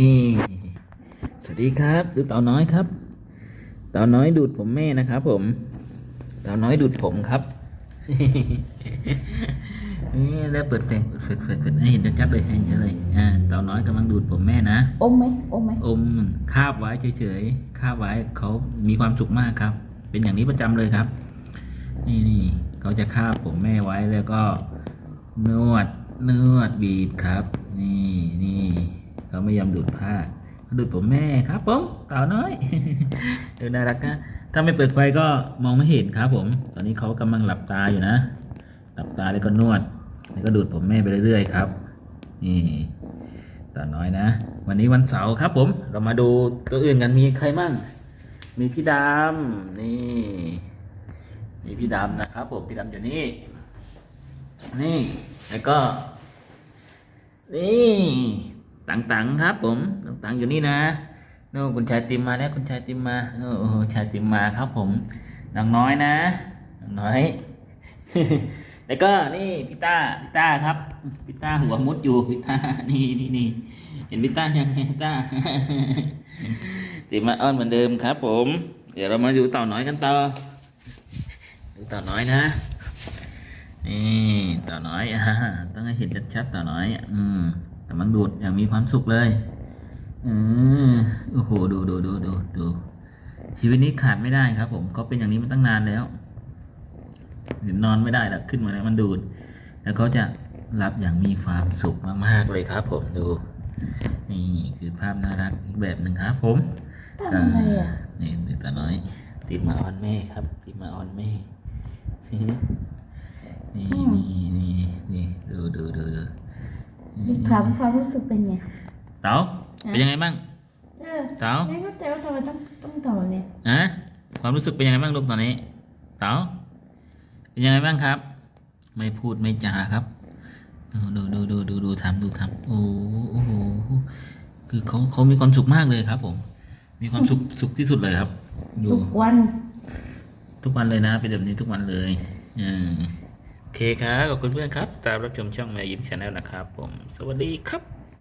นี่สวัสดีครับ ดูเต่าน้อยครับ เต่าน้อยดูดผมแม่นะครับผม เต่าน้อยดูดผมครับนี่แล้วเปิดเพลงเปิดเปิดเปิดให้เห็นชัดๆเลยให้เห็นชัดเลยอ่าเต่าน้อยกำลังดูดผมแม่นะอมไหมอมไหมอมคาบไว้เฉยๆคาบไว้เขามีความสุขมากครับ เป็นอย่างนี้ประจำเลยครับ นี่นี่เขาจะคาบผมแม่ไว้แล้วก็นวดนวดบีบครับ นี่นี่เขา ไม่ยอมดูดผ้าเขาดูดผมแม่ครับผมเต่าน้อยเออน่ารักนะถ้าไม่เปิดไฟก็มองไม่เห็นครับผม ตอนนี้เขากำลังหลับตาอยู่นะ หลับตาแล้วก็นวด แล้วก็ดูดผมแม่ไปเรื่อยๆครับ นี่เต่าน้อยนะ วันนี้วันเสาร์ครับผม เรามาดูตัวอื่นกันมีใครมั่ง มีพี่ดำนี่ มีพี่ดำนะครับผม พี่ดำอยู่นี่ นี่ แล้วก็ นี่ ต่างๆครับ ผมต่างๆอยู่นี่นะโน่คุณชายติมมาแล้วคุณชายติมมาโอ้โหชายติมมาครับผมนางน้อยนะนางน้อย แล้วก็นี่พี่ต้าพี่ต้าครับพี่ต้าหัวมุดอยู่พี่ต้านี่นี่นี่เห็นพี่ต้ายังพี่ต้าติมมาอ้อนเหมือนเดิมครับ ผม เดี๋ยวเรามาดูเต่าน้อยกันต่อดูเต่าน้อยนะนี่เต่าน้อยอ่าต้องให้เห็นชัดๆเต่าน้อยอะอืม กำลังดูดอย่างมีความสุขเลยอืมโอ้โหดูดูดูดูดูชีวิตนี้ขาดไม่ได้ครับผมเขาเป็นอย่างนี้มาตั้งนานแล้วเดี๋ยวนอนไม่ได้แล้วขึ้นมาแล้วมันดูด แล้วเขาจะรับอย่างมีความสุขมากๆเลยครับ ผมดู นี่คือภาพน่ารักอีกแบบหนึ่งครับ ผมทำอะไรอะนี่ดูตาน้อย ติดมาออนแม่ครับ ติดมาออนแม่นี่นี่นี่นี่ดูดูดูดู มีความความรู้สึกเป็นไง เต๋าเป็นยังไงบ้างเออเต๋าไม่เข้าใจว่าทำไมต้องต้องต่อเนี่ยอะความรู้สึกเป็นยังไงบ้างลูกตอนนี้ เต๋าเป็นยังไงบ้างครับ ไม่พูดไม่จาครับ ดูดูดูดูดูดูทำดูทำโอ้โอ้โหคือเขาเขามีความสุขมากเลยครับ ผม มีความสุขสุขที่สุดเลยครับดูทุกวัน ทุกวันเลยนะเป็นแบบนี้ทุกวันเลย อืมโอ เคครับขอบคุณเพื่อนครับ ตามรับชมช่องแม่ยิ้มชาแนลนะครับผม สวัสดีครับ